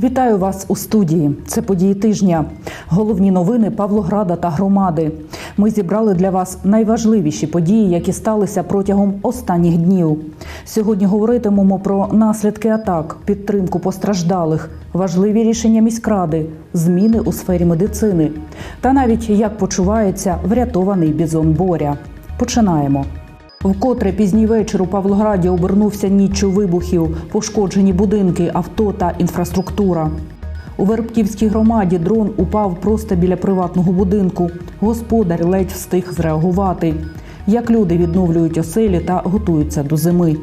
Вітаю вас у студії. Це події тижня. Головні новини Павлограда та громади. Ми зібрали для вас найважливіші події, які сталися протягом останніх днів. Сьогодні говоритимемо про наслідки атак, підтримку постраждалих, важливі рішення міськради, зміни у сфері медицини та навіть як почувається врятований бізон Боря. Починаємо. Вкотре пізній вечір у Павлограді обернувся ніччю вибухів, пошкоджені будинки, авто та інфраструктура. У Вербківській громаді дрон упав просто біля приватного будинку. Господар ледь встиг зреагувати. Як люди відновлюють оселі та готуються до зими.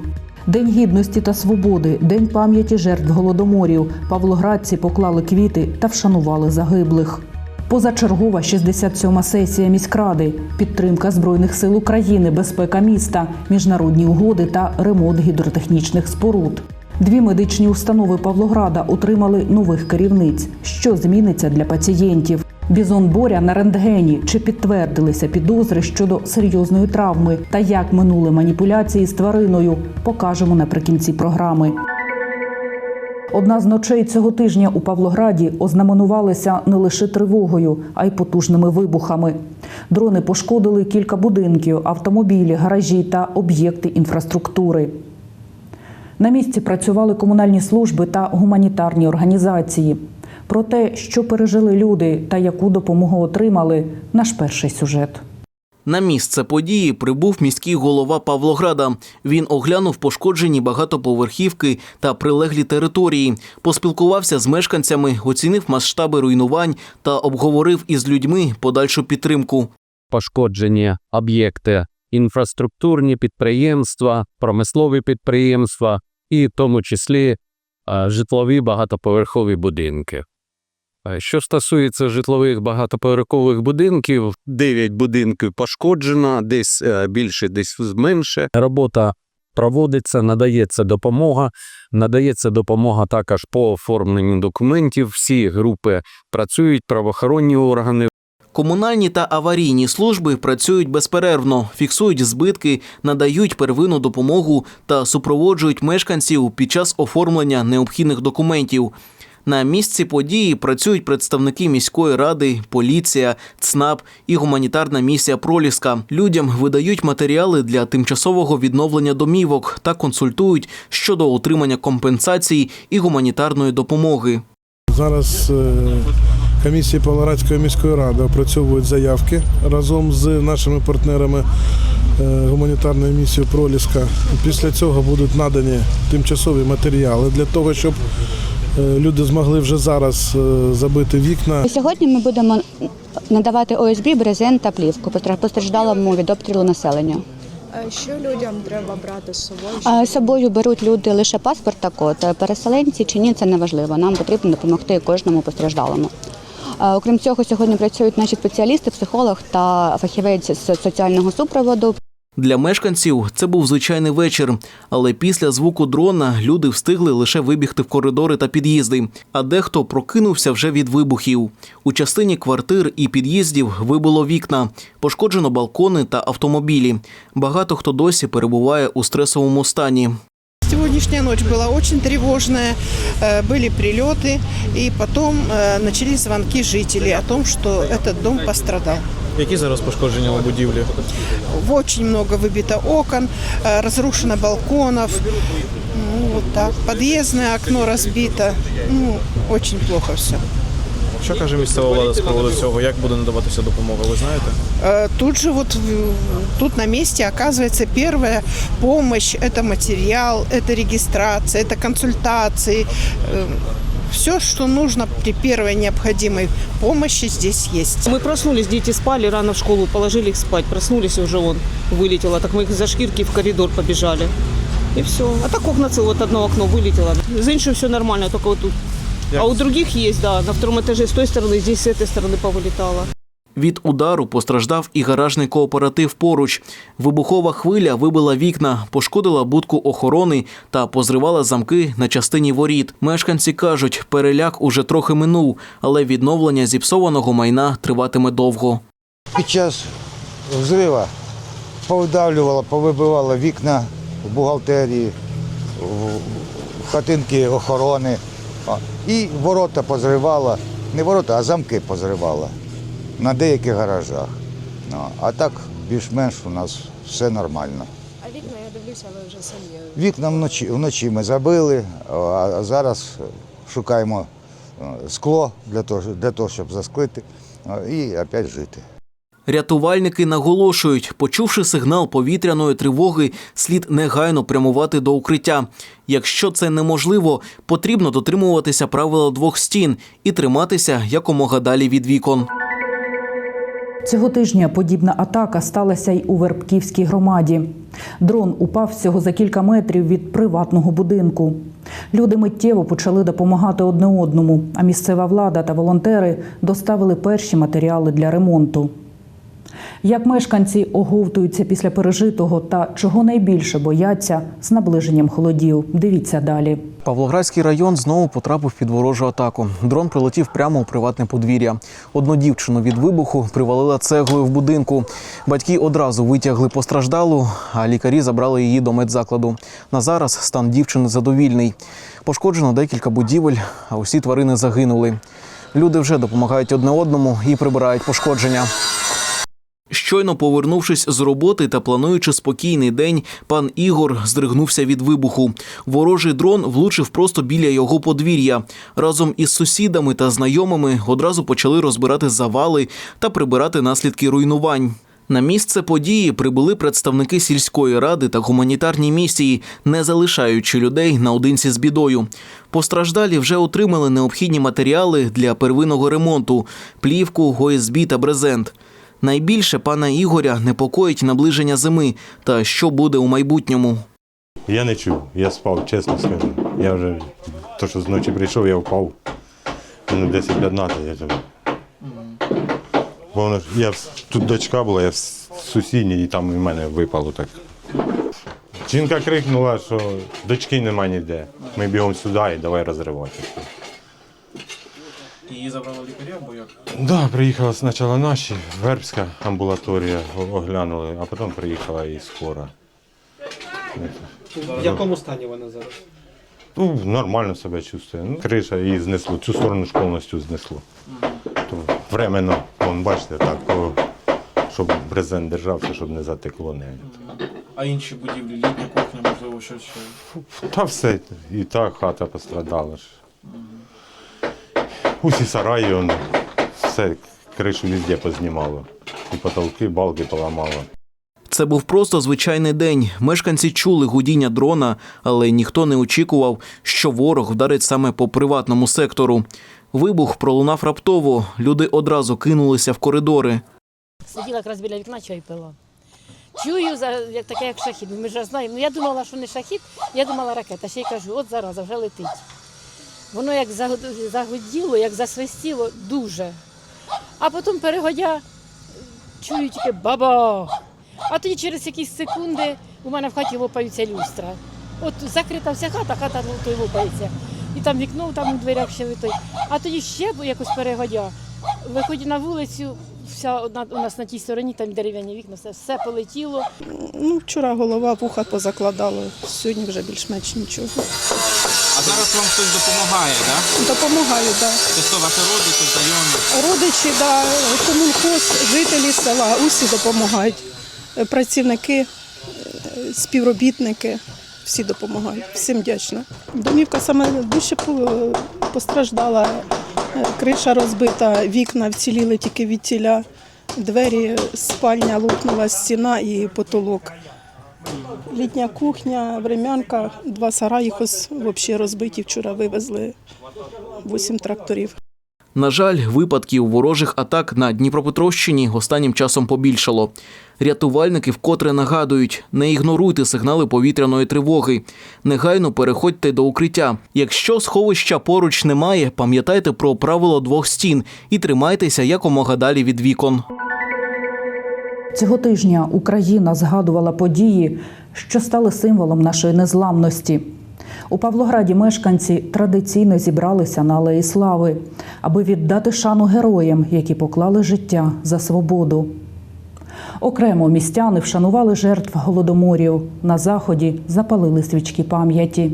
День гідності та свободи, день пам'яті жертв голодоморів. Павлоградці поклали квіти та вшанували загиблих. Позачергова 67-ма сесія міськради, підтримка збройних сил України, безпека міста, міжнародні угоди та ремонт гідротехнічних споруд. Дві медичні установи Павлограда отримали нових керівниць. Що зміниться для пацієнтів? Бізон Боря на рентгені чи підтвердилися підозри щодо серйозної травми та як минули маніпуляції з твариною, покажемо наприкінці програми. Одна з ночей цього тижня у Павлограді ознаменувалася не лише тривогою, а й потужними вибухами. Дрони пошкодили кілька будинків, автомобілі, гаражі та об'єкти інфраструктури. На місці працювали комунальні служби та гуманітарні організації. Про те, що пережили люди та яку допомогу отримали, наш перший сюжет. На місце події прибув міський голова Павлограда. Він оглянув пошкоджені багатоповерхівки та прилеглі території, поспілкувався з мешканцями, оцінив масштаби руйнувань та обговорив із людьми подальшу підтримку. пошкоджені об'єкти, інфраструктурні підприємства, промислові підприємства і в тому числі е, житлові багатоповерхові будинки. Що стосується житлових багатоповерхових будинків, 9 будинків пошкоджено, десь е, більше, десь менше. Робота проводиться, надається допомога. Надається допомога також по оформленню документів. Всі групи працюють, правоохоронні органи, Комунальні та аварійні служби працюють безперервно, фіксують збитки, надають первинну допомогу та супроводжують мешканців під час оформлення необхідних документів. На місці події працюють представники міської ради, поліція, ЦНАП і гуманітарна місія Проліска. Людям видають матеріали для тимчасового відновлення домівок та консультують щодо отримання компенсацій і гуманітарної допомоги. Зараз е, комісії Павлоградської міської ради опрацьовують заявки разом з нашими партнерами е, гуманітарної місії Проліска. Після цього будуть надані тимчасові матеріали для того, щоб люди змогли вже зараз е, забити вікна. Сьогодні ми будемо надавати ОСБ, брезент та плівку постраждалому від обстрілу населення. Що людям треба брати з собою? З собою беруть люди лише паспорт та код. Переселенці чи ні, це не важливо. Нам потрібно допомогти кожному постраждалому. Окрім цього, сьогодні працюють наші спеціалісти, психолог та фахівець з соціального супроводу. Для мешканців це був звичайний вечір, але після звуку дрона люди встигли лише вибігти в коридори та під'їзди, а дехто прокинувся вже від вибухів. У частині квартир і під'їздів вибило вікна, пошкоджено балкони та автомобілі. Багато хто досі перебуває у стресовому стані. Сегодняшняя ночь была очень тревожная, э, были прилеты, и потом э, начались звонки жителей о том, что этот дом пострадал. Які зараз пошкодження у будівлі? Очень много выбито окон, э, разрушено балконов, ну, вот так. Подъездное окно разбито, ну, очень плохо все. Що каже місцева влада з приводу цього? Як буде надаватися допомога? Ви знаєте? Э, Тут же вот в- тут на месте оказывается первая помощь, это материал, это регистрация, это консультации. Все, что нужно при первой необходимой помощи здесь есть. Мы проснулись, дети спали, рано в школу положили их спать. Проснулись, и уже он вылетело. Так мы их за шкирки в коридор побежали. И все. А так окна целое, вот одно окно вылетело. За іншим все нормально, только вот тут. А у других есть, да, на втором этаже с той стороны, здесь с этой стороны повылетало. Від удару постраждав і гаражний кооператив поруч. Вибухова хвиля вибила вікна, пошкодила будку охорони та позривала замки на частині воріт. Мешканці кажуть, переляк уже трохи минув, але відновлення зіпсованого майна триватиме довго. Під час взрива повдавлювало, повибивало вікна в бухгалтерії, в- хатинки охорони. І ворота позривала, не ворота, а замки позривала на деяких гаражах. Ну, А так більш-менш у нас все нормально. А вікна, я дивлюся, ви вже самі. Вікна вночі, вночі ми забили, а зараз шукаємо е, скло для того, для того щоб засклити і опять жити. Рятувальники наголошують, почувши сигнал повітряної тривоги, слід негайно прямувати до укриття. Якщо це неможливо, потрібно дотримуватися правила двох стін і триматися якомога далі від вікон. Цього тижня подібна атака сталася й у Вербківській громаді. Дрон упав всього за кілька метрів від приватного будинку. Люди миттєво почали допомагати одне одному, а місцева влада та волонтери доставили перші матеріали для ремонту. Як мешканці оговтуються після пережитого та чого найбільше бояться з наближенням холодів. Дивіться далі. Павлоградський район знову потрапив під ворожу атаку. Дрон прилетів прямо у приватне подвір'я. Одну дівчину від вибуху привалила цеглою в будинку. Батьки одразу витягли постраждалу, а лікарі забрали її до медзакладу. На зараз стан дівчини задовільний. Пошкоджено декілька будівель, а усі тварини загинули. Люди вже допомагають одне одному і прибирають пошкодження. Щойно повернувшись з роботи та плануючи спокійний день, пан Ігор здригнувся від вибуху. Ворожий дрон влучив просто біля його подвір'я. Разом із сусідами та знайомими одразу почали розбирати завали та прибирати наслідки руйнувань. На місце події прибули представники сільської ради та гуманітарні місії, не залишаючи людей наодинці з бідою. Постраждалі вже отримали необхідні матеріали для первинного ремонту: плівку, ОСБ та брезент. Найбільше пана Ігоря непокоїть наближення зими та що буде у майбутньому. Я не чув, я спав, чесно скажу. Я вже то, що зночі прийшов, я впав. Минут 10-15 я там. Бо воно я тут дочка була, я в сусідній, і там в мене випало так. Жінка крикнула, що дочки нема ніде. Ми бігом сюди і давай розривати. Її забрали лікарі або як? Так, да, приїхала спочатку наші, Вербська амбулаторія, оглянули, а потім приїхала і скора. В якому стані вона зараз? Ну, нормально себе чувствує. Ну, криша її знесло, цю сторону ж повністю знесло. То временно, вон, бачите, так, о, щоб брезент держався, щоб не затекло не. А інші будівлі, літня кухня, можливо, щось ще. Та все, і та хата пострадала ж. Усі сараї, он, все, кришу везде познімало. І потолки, балки поламало. Це був просто звичайний день. Мешканці чули гудіння дрона, але ніхто не очікував, що ворог вдарить саме по приватному сектору. Вибух пролунав раптово. Люди одразу кинулися в коридори. Сиділа якраз біля вікна, чай пила. Чую, за- як таке, як шахід. Ми ж знаємо. Ну, я думала, що не шахід, я думала ракета. Ще й кажу, от зараз вже летить. Воно як загуд- загуділо, як засвистіло, дуже. А потім перегодя, чую тільки баба. А тоді через якісь секунди у мене в хаті лопаються люстра. От закрита вся хата, хата ну, той лопається. І там вікно там у дверях ще витой. А тоді ще якось перегодя. Виходять на вулицю, вся одна у нас на тій стороні, там дерев'яні вікна, все, все полетіло. Ну, вчора голова вуха позакладала, сьогодні вже більш-менш нічого. А зараз вам хтось допомагає, так? Допомагаю, так. Да. Це хто ваші родичі, знайомі? Родичі, да, комунхоз, жителі села, усі допомагають. Працівники, е, співробітники, всі допомагають. Всім вдячна. Домівка саме дужче по- постраждала, Е, криша розбита, вікна вціліли тільки від тіля, двері, спальня лопнула стіна і потолок. Літня кухня, времянка, два сараї взагалі розбиті. Вчора вивезли вісім тракторів. На жаль, випадків ворожих атак на Дніпропетровщині останнім часом побільшало. Рятувальники вкотре нагадують: не ігноруйте сигнали повітряної тривоги. Негайно переходьте до укриття. Якщо сховища поруч немає, пам'ятайте про правило двох стін і тримайтеся якомога далі від вікон. Цього тижня Україна згадувала події, що стали символом нашої незламності. У Павлограді мешканці традиційно зібралися на Алеї Слави, аби віддати шану героям, які поклали життя за свободу. Окремо містяни вшанували жертв голодоморів. На заході запалили свічки пам'яті.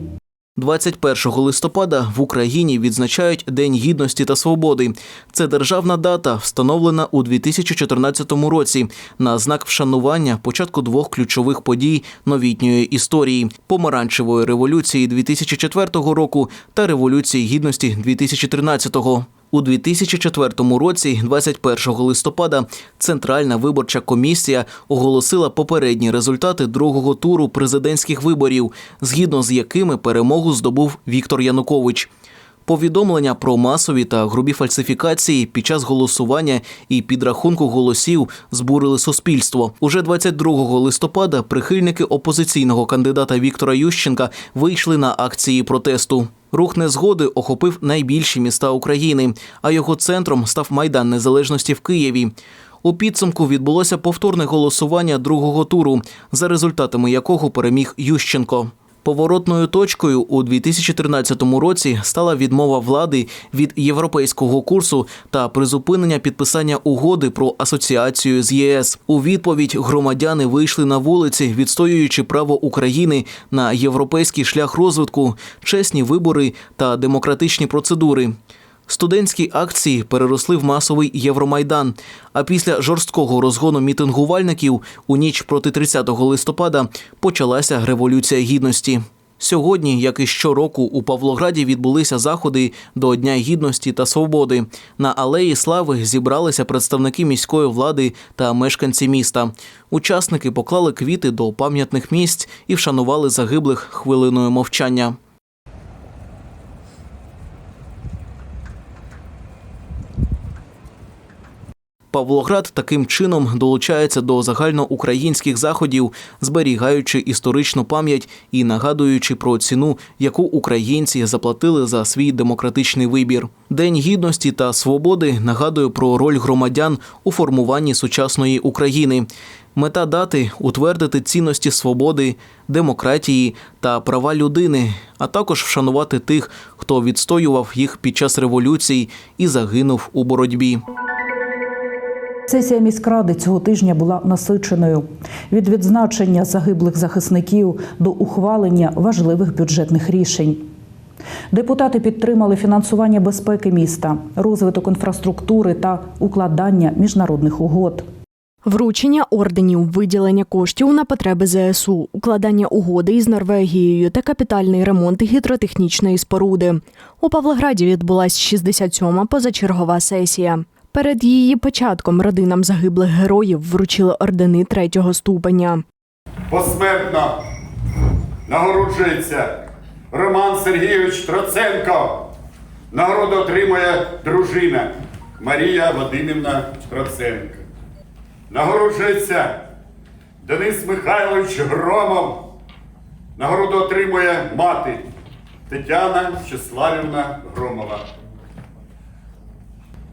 21 листопада в Україні відзначають День гідності та свободи. Це державна дата, встановлена у 2014 році на знак вшанування початку двох ключових подій новітньої історії: помаранчевої революції 2004 року та революції гідності 2013 У 2004 році, 21 листопада, Центральна виборча комісія оголосила попередні результати другого туру президентських виборів, згідно з якими перемогу здобув Віктор Янукович. Повідомлення про масові та грубі фальсифікації під час голосування і підрахунку голосів збурили суспільство. Уже 22 листопада прихильники опозиційного кандидата Віктора Ющенка вийшли на акції протесту. Рух незгоди охопив найбільші міста України, а його центром став Майдан Незалежності в Києві. У підсумку відбулося повторне голосування другого туру, за результатами якого переміг Ющенко. Поворотною точкою у 2013 році стала відмова влади від європейського курсу та призупинення підписання угоди про асоціацію з ЄС. У відповідь громадяни вийшли на вулиці, відстоюючи право України на європейський шлях розвитку, чесні вибори та демократичні процедури. Студентські акції переросли в масовий Євромайдан. А після жорсткого розгону мітингувальників у ніч проти 30 листопада почалася революція гідності. Сьогодні, як і щороку, у Павлограді відбулися заходи до Дня гідності та свободи. На алеї Слави зібралися представники міської влади та мешканці міста. Учасники поклали квіти до пам'ятних місць і вшанували загиблих хвилиною мовчання. Павлоград таким чином долучається до загальноукраїнських заходів, зберігаючи історичну пам'ять і нагадуючи про ціну, яку українці заплатили за свій демократичний вибір. День гідності та свободи нагадує про роль громадян у формуванні сучасної України. Мета дати утвердити цінності свободи, демократії та права людини, а також вшанувати тих, хто відстоював їх під час революцій і загинув у боротьбі. Сесія міськради цього тижня була насиченою від відзначення загиблих захисників до ухвалення важливих бюджетних рішень. Депутати підтримали фінансування безпеки міста, розвиток інфраструктури та укладання міжнародних угод. Вручення орденів, виділення коштів на потреби ЗСУ, укладання угоди із Норвегією та капітальний ремонт гідротехнічної споруди. У Павлограді відбулась 67-ма позачергова сесія. Перед її початком родинам загиблих героїв вручили ордени третього ступеня. Посмертно нагороджується Роман Сергійович Троценко. Нагороду отримує дружина Марія Вадимівна Троценко. Нагороджується Денис Михайлович Громов. Нагороду отримує мати Тетяна Щеславівна Громова.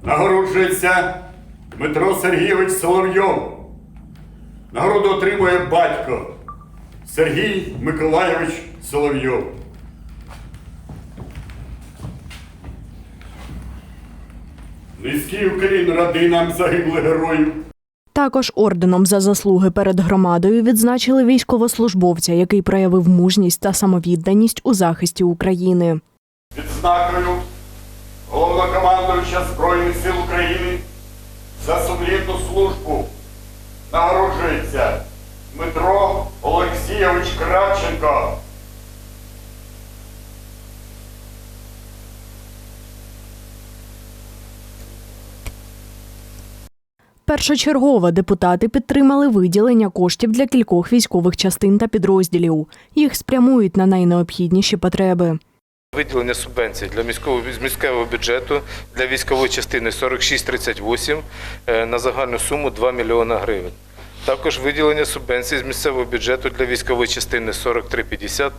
Нагороджується Дмитро Сергійович Соловйов. Нагороду отримує батько Сергій Миколайович Соловйов. Низький уклін родинам загиблих героїв. Також орденом за заслуги перед громадою відзначили військовослужбовця, який проявив мужність та самовідданість у захисті України. Відзнакою головнокомандуюча Збройних сил України за сумлінну службу нагороджується Дмитро Олексійович Кравченко. Першочергово депутати підтримали виділення коштів для кількох військових частин та підрозділів. Їх спрямують на найнеобхідніші потреби. Виділення субвенцій для міського міського бюджету для військової частини 4638 е, на загальну суму 2 мільйона гривень. Також виділення субвенцій з місцевого бюджету для військової частини 4350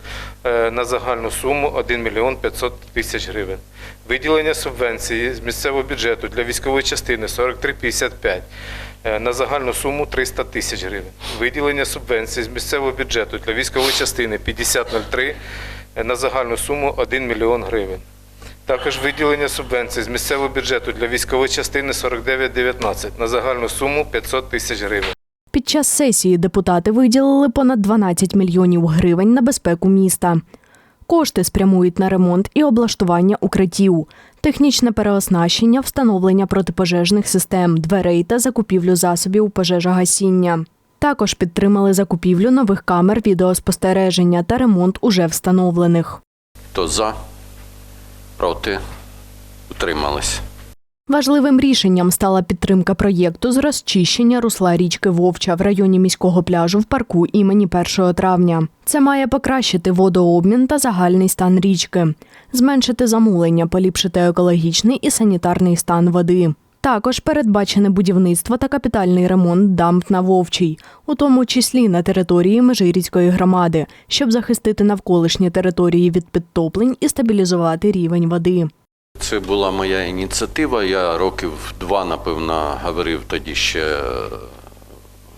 е, на загальну суму 1 мільйон 500 тисяч гривень. Виділення субвенції з місцевого бюджету для військової частини 4355 е, на загальну суму 300 тисяч гривень. Виділення субвенцій з місцевого бюджету для військової частини 5003 е, на загальну суму 1 мільйон гривень. Також виділення субвенцій з місцевого бюджету для військової частини 4919 на загальну суму 500 тисяч гривень. Під час сесії депутати виділили понад 12 мільйонів гривень на безпеку міста. Кошти спрямують на ремонт і облаштування укриттів, технічне переоснащення, встановлення протипожежних систем, дверей та закупівлю засобів пожежогасіння. Також підтримали закупівлю нових камер відеоспостереження та ремонт уже встановлених. Хто за, проти, утримались. Важливим рішенням стала підтримка проєкту з розчищення русла річки Вовча в районі міського пляжу в парку імені 1 травня. Це має покращити водообмін та загальний стан річки, зменшити замулення, поліпшити екологічний і санітарний стан води. Також передбачене будівництво та капітальний ремонт дамб на Вовчій, у тому числі на території Межиріцької громади, щоб захистити навколишні території від підтоплень і стабілізувати рівень води. Це була моя ініціатива. Я років два, напевно, говорив тоді ще е,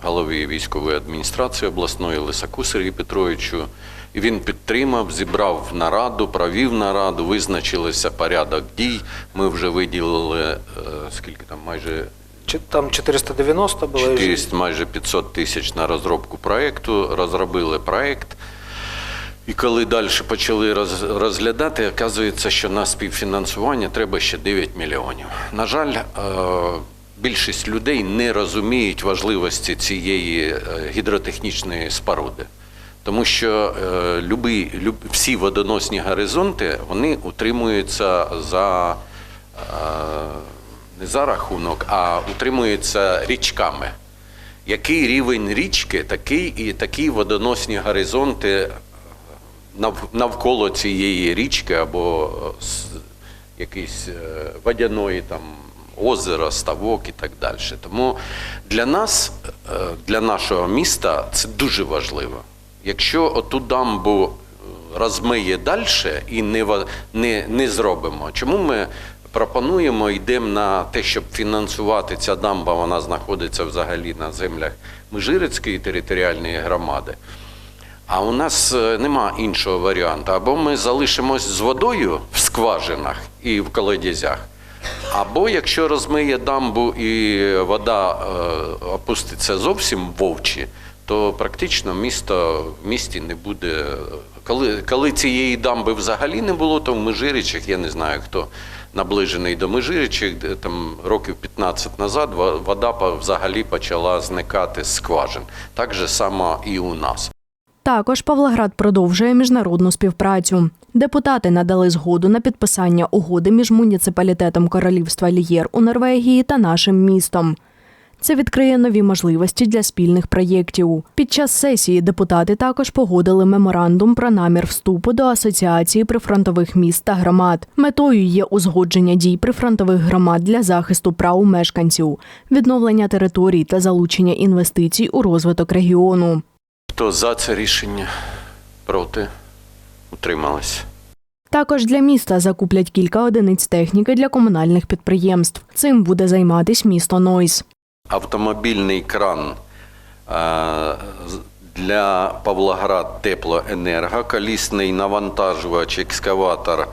голові військової адміністрації обласної Лисаку Сергію Петровичу. Він підтримав, зібрав нараду, провів нараду, визначилися порядок дій. Ми вже виділили е, скільки там майже Чи там 490 було? 400, майже 500 тисяч на розробку проєкту, розробили проєкт. І коли далі почали роз- розглядати, оказується, що на співфінансування треба ще 9 мільйонів. На жаль, е, більшість людей не розуміють важливості цієї е, гідротехнічної споруди. Тому що е, любі, люб, всі водоносні горизонти вони утримуються за е, не за рахунок, а утримуються річками. Який рівень річки, такий і такі водоносні горизонти нав- навколо цієї річки або якийсь е, водяної там озеро, ставок і так далі. Тому для нас, для нашого міста, це дуже важливо. Якщо оту дамбу е, розмиє далі і не, не, не зробимо, чому ми пропонуємо, йдемо на те, щоб фінансувати ця дамба, вона знаходиться взагалі на землях Межирицької територіальної громади. А у нас е, нема іншого варіанту. Або ми залишимось з водою в скважинах і в колодязях, або якщо розмиє дамбу і вода е, опуститься зовсім вовчі, то практично місто в місті не буде. Коли, коли цієї дамби взагалі не було, то в Межиричах, я не знаю хто наближений до Межиричах, де там років 15 назад вода взагалі почала зникати з скважин. Так же само і у нас. Також Павлоград продовжує міжнародну співпрацю. Депутати надали згоду на підписання угоди між муніципалітетом Королівства Лієр у Норвегії та нашим містом. Це відкриє нові можливості для спільних проєктів. Під час сесії депутати також погодили меморандум про намір вступу до Асоціації прифронтових міст та громад. Метою є узгодження дій прифронтових громад для захисту прав мешканців, відновлення територій та залучення інвестицій у розвиток регіону. Хто за це рішення? Проти? Утримались. Також для міста закуплять кілька одиниць техніки для комунальних підприємств. Цим буде займатись місто Нойс. Автомобільний кран е, для Павлоград Теплоенерго, колісний навантажувач, екскаватор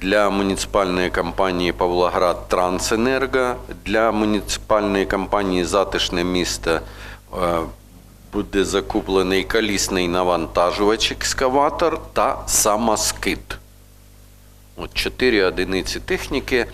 для муніципальної компанії Павлоград Трансенерго, для муніципальної компанії Затишне місто е, буде закуплений колісний навантажувач, екскаватор та самоскид. От чотири одиниці техніки.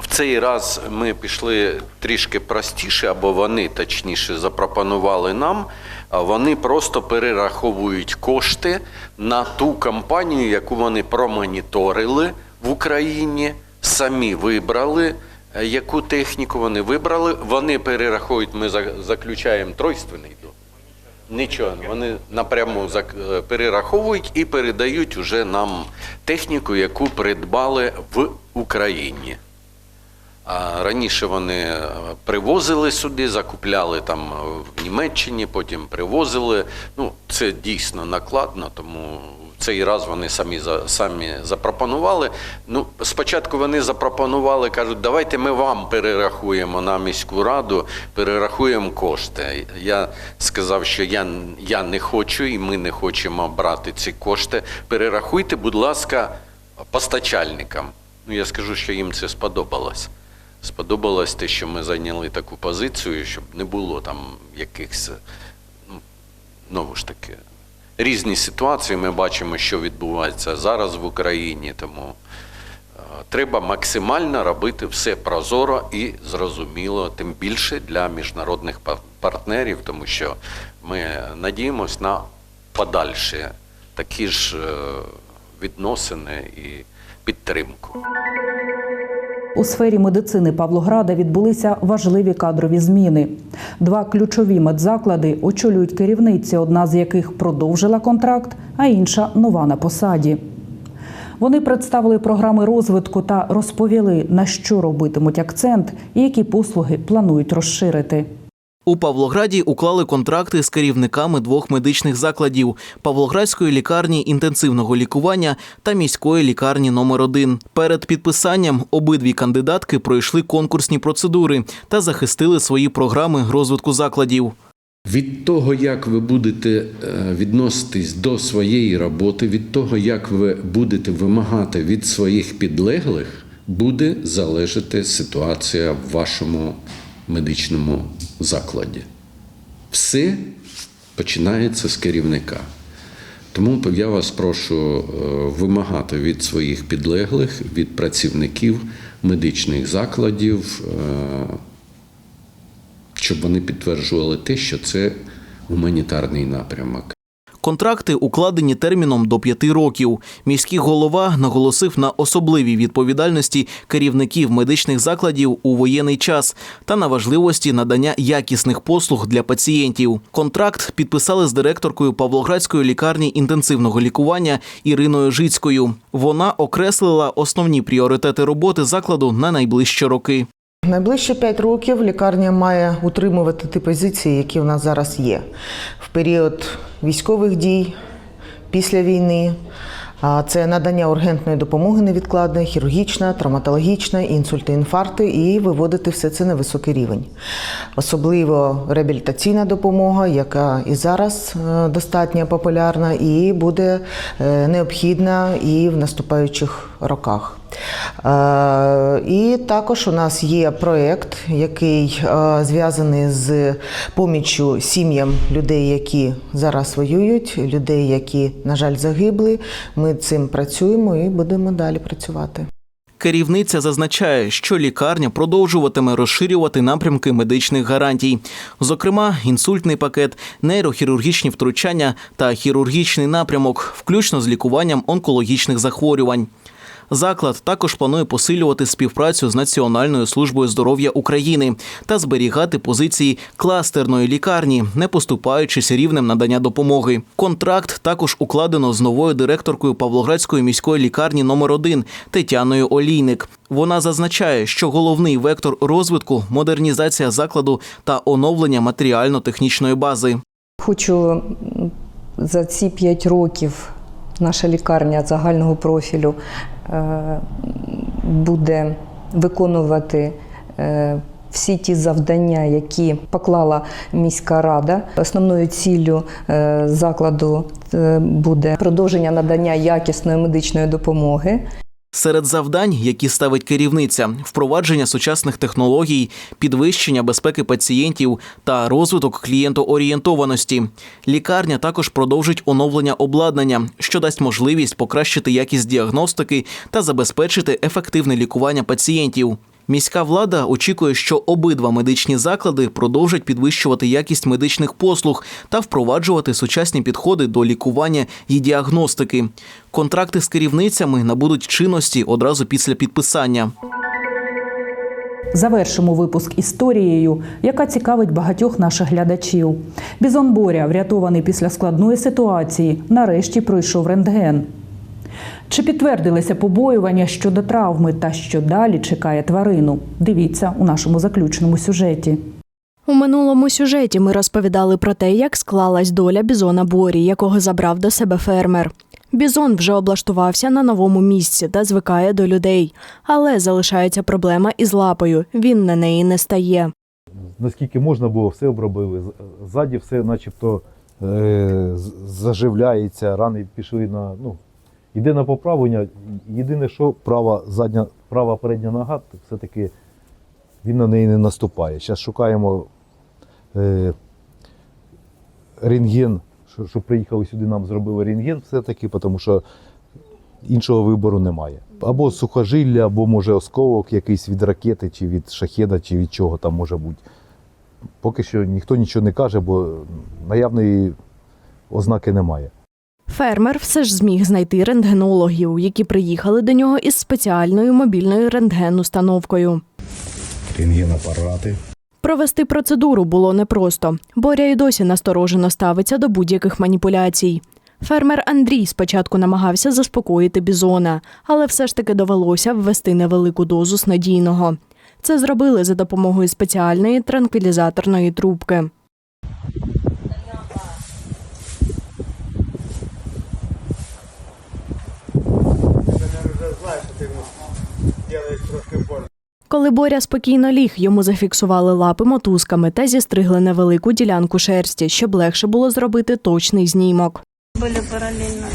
В цей раз ми пішли трішки простіше, або вони точніше запропонували нам. Вони просто перераховують кошти на ту компанію, яку вони промоніторили в Україні, самі вибрали, е, яку техніку вони вибрали. Вони перераховують, ми за- заключаємо тройственний договір. Нічого, вони напряму е, перераховують і передають уже нам техніку, яку придбали в Україні. Раніше вони е, привозили сюди, закупляли там е, в Німеччині, потім привозили. Ну, це дійсно накладно, тому цей раз вони самі самі запропонували. Ну, спочатку вони запропонували, кажуть, давайте ми вам перерахуємо на міську раду, перерахуємо кошти. Я сказав, що я, я не хочу і ми не хочемо брати ці кошти. Перерахуйте, будь ласка, постачальникам. Ну, я скажу, що їм це сподобалось. Сподобалось те, що ми зайняли таку позицію, щоб не було там якихось, ну, знову ж таки, різні ситуації. Ми бачимо, що відбувається зараз в Україні, тому е, треба максимально робити все прозоро і зрозуміло, тим більше для міжнародних партнерів, тому що ми надіємось на подальші такі ж е, відносини і підтримку. У сфері медицини Павлограда відбулися важливі кадрові зміни. Два ключові медзаклади очолюють керівниці, одна з яких продовжила контракт, а інша нова на посаді. Вони представили програми розвитку та розповіли, на що робитимуть акцент і які послуги планують розширити. У Павлограді уклали контракти з керівниками двох медичних закладів Павлоградської лікарні інтенсивного лікування та міської лікарні номер 1 Перед підписанням обидві кандидатки пройшли конкурсні процедури та захистили свої програми розвитку закладів. Від того, як ви будете е, відноситись до своєї роботи, від того, як ви будете вимагати від своїх підлеглих, буде залежати ситуація в вашому медичному закладі. Все починається з керівника. Тому я вас прошу е, вимагати від своїх підлеглих, від працівників медичних закладів, е, щоб вони підтверджували те, що це гуманітарний напрямок. Контракти укладені терміном до п'яти років. Міський голова наголосив на особливій відповідальності керівників медичних закладів у воєнний час та на важливості надання якісних послуг для пацієнтів. Контракт підписали з директоркою Павлоградської лікарні інтенсивного лікування Іриною Жицькою. Вона окреслила основні пріоритети роботи закладу на найближчі роки. Найближчі 5 років лікарня має утримувати ті позиції, які в нас зараз є. В період військових дій, після війни. Це надання ургентної допомоги невідкладної, хірургічна, травматологічна, інсульти, інфаркти і виводити все це на високий рівень. Особливо реабілітаційна допомога, яка і зараз е, достатньо популярна, і буде е, необхідна і в наступаючих роках. Е, І також у нас є проєкт, який е, зв'язаний з поміччю сім'ям людей, які зараз воюють, людей, які, на жаль, загибли. Ми цим працюємо і будемо далі працювати. Керівниця зазначає, що лікарня продовжуватиме розширювати напрямки медичних гарантій, зокрема, інсультний пакет, нейрохірургічні втручання та хірургічний напрямок, включно з лікуванням онкологічних захворювань. Заклад також планує посилювати співпрацю з Національною службою здоров'я України та зберігати позиції кластерної лікарні, не поступаючись рівнем надання допомоги. Контракт також укладено з новою директоркою Павлоградської міської лікарні номер 1 Тетяною Олійник. Вона зазначає, що головний вектор розвитку модернізація закладу та оновлення матеріально-технічної бази. Хочу за ці п'ять років наша лікарня загального профілю буде виконувати е, всі ті завдання, які поклала міська рада. Основною ціллю е, закладу е, буде продовження надання якісної медичної допомоги. Серед завдань, які ставить керівниця, впровадження сучасних технологій, підвищення безпеки пацієнтів та розвиток клієнтоорієнтованості. Лікарня також продовжить оновлення обладнання, що дасть можливість покращити якість діагностики та забезпечити ефективне лікування пацієнтів. Міська влада очікує, що обидва медичні заклади продовжать підвищувати якість медичних послуг та впроваджувати сучасні підходи до лікування і діагностики. Контракти з керівницями набудуть чинності одразу після підписання. Завершимо випуск історією, яка цікавить багатьох наших глядачів. Бізон Боря, врятований після складної ситуації, нарешті пройшов рентген. Чи підтвердилися побоювання щодо травми та що далі чекає тварину? Дивіться у нашому заключному сюжеті. У минулому сюжеті ми розповідали про те, як склалась доля бізона Борі, якого забрав до себе фермер. Бізон вже облаштувався на новому місці та звикає до людей, але залишається проблема із лапою. Він на неї не стає. наскільки можна було, все обробили. Ззаді все начебто е, заживляється, рани пішли на. Ну, йде на поправлення. Єдине, що права задня, права передня нога все-таки він на неї не наступає. Зараз шукаємо е, рентген, що- щоб приїхали сюди, нам зробили рентген все-таки, тому що іншого вибору немає. Або сухожилля, або може осколок якийсь від ракети, чи від шахеда, чи від чого там може бути. Поки що ніхто нічого не каже, бо наявної ознаки немає. Фермер все ж зміг знайти рентгенологів, які приїхали до нього із спеціальною мобільною рентген-установкою. рентген-апарати. Провести процедуру було непросто. Боря й досі насторожено ставиться до будь-яких маніпуляцій. Фермер Андрій спочатку намагався заспокоїти бізона, але все ж таки довелося ввести невелику дозу снадійного. Це зробили за допомогою спеціальної транквілізаторної трубки. Коли Боря спокійно ліг, йому зафіксували лапи мотузками та зістригли невелику ділянку шерсті, щоб легше було зробити точний знімок. Были параллельно.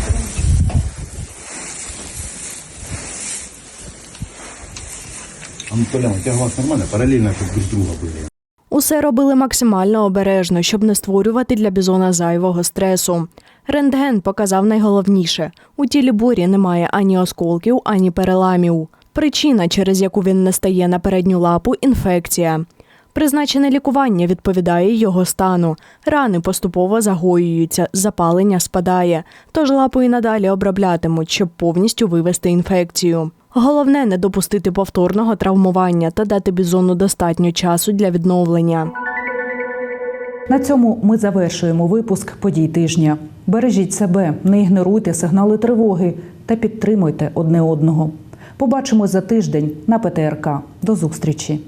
А ну, Толян, у тебя глаз нормально? Параллельно, чтобы друг друга были. Усе робили максимально обережно, щоб не створювати для бізона зайвого стресу. Рентген показав найголовніше: у тілі борі немає ані осколків, ані переламів. Причина, через яку він не стає на передню лапу інфекція. Призначене лікування відповідає його стану. Рани поступово загоюються, запалення спадає. Тож лапу і надалі оброблятимуть, щоб повністю вивести інфекцію. Головне не допустити повторного травмування та дати бізону достатньо часу для відновлення. На цьому ми завершуємо випуск подій тижня. Бережіть себе, не ігноруйте сигнали тривоги та підтримуйте одне одного. Побачимось за тиждень на ПТРК. До зустрічі.